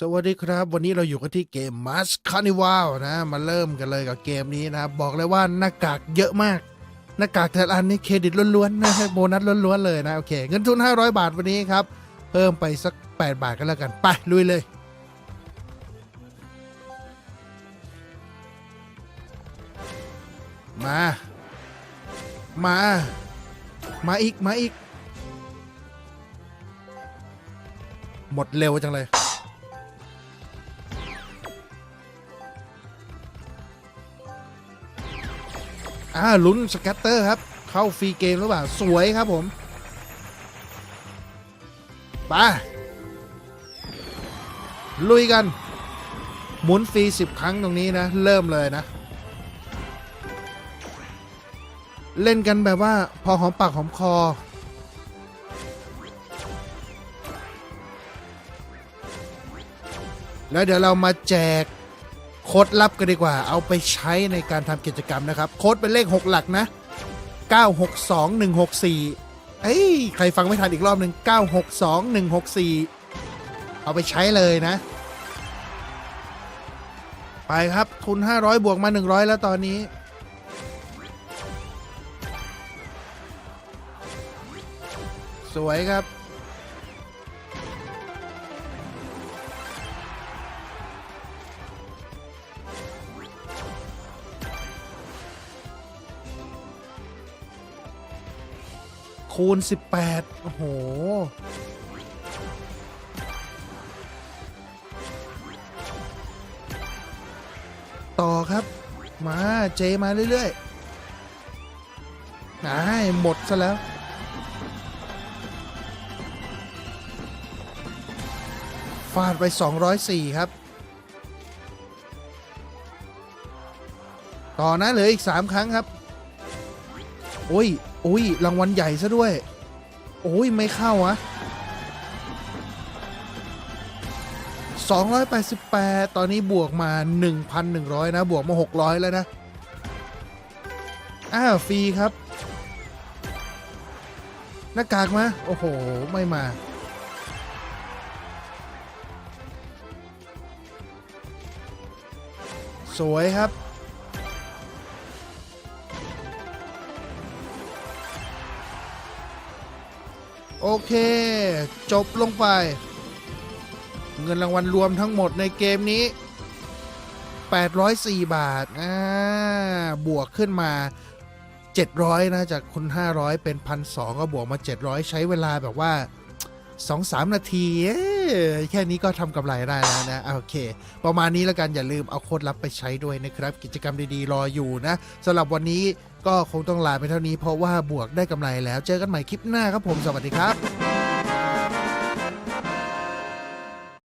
สวัสดีครับ วันนี้เราอยู่กันที่เกม m a s Carnival นะ มาเริ่มกันเลยกับเกมนี้นะบอกเลยว่าหน้ากากเยอะมาก หน้ากากแต่ละอันนี่เครดิตล้วนๆนะโบนัสล้วนๆเลยนะ โอเค เงินทุน 500 บาทวันนี้ครับ เพิ่มไปสัก 8 บาทกันแล้วกัน ไปลุยเลย มา มา มาอีก มาอีก หมดเร็วจังเลย อ่าลุ้นสแกตเตอร์ครับ เข้าฟรีเกมหรือเปล่า สวยครับผมไปลุยกัน หมุนฟรี 10 ครั้งตรงนี้นะ เริ่มเลยนะ เล่นกันแบบว่าพอหอมปากหอมคอ แล้วเดี๋ยวเรามาแจก โค้ดลับกันดีกว่า เอาไปใช้ในการทำกิจกรรมนะครับ โค้ดเป็นเลข 6 หลักนะ 962164 เอ้ย ใครฟังไม่ทันอีกรอบหนึ่ง962164 เอาไปใช้เลยนะ ไปครับทุน 500 บวกมา 100 แล้วตอนนี้สวยครับ คูณ 18 โอ้โห ต่อครับ มาเจมาเรื่อยๆไอ้หมดซะแล้วฟาดไป 204 ครับ ต่อนะเหลืออีก 3 ครั้งครับ โอ้ย อ้ยรางวัลใหญ่ซะด้วย โอ้ยไม่เข้าอะ288 ตอนนี้บวกมา 1,100 นะ บวกมา 600 แล้วนะ อ้าวฟรีครับ หน้ากากมา โอ้โห ไม่มา สวยครับ โอเค จบลงไป เงินรางวัลรวมทั้งหมดในเกมนี้ 804 บาทอ่าบวกขึ้นมา 700 นะ จากคุณ 500 เป็น 1,200 ก็บวกมา 700 ใช้เวลาแบบว่า 2-3 นาทีเแค่นี้ก็ทำกำไรได้แล้วนะ โอเค ประมาณนี้แล้วกันอย่าลืมเอาโค้ดลับไปใช้ด้วยนะครับ กิจกรรมดีๆ รออยู่นะสำหรับวันนี้ก็คงต้องลาไปเท่านี้เพราะว่าบวกได้กำไรแล้ว เจอกันใหม่คลิปหน้าครับผม สวัสดีครับ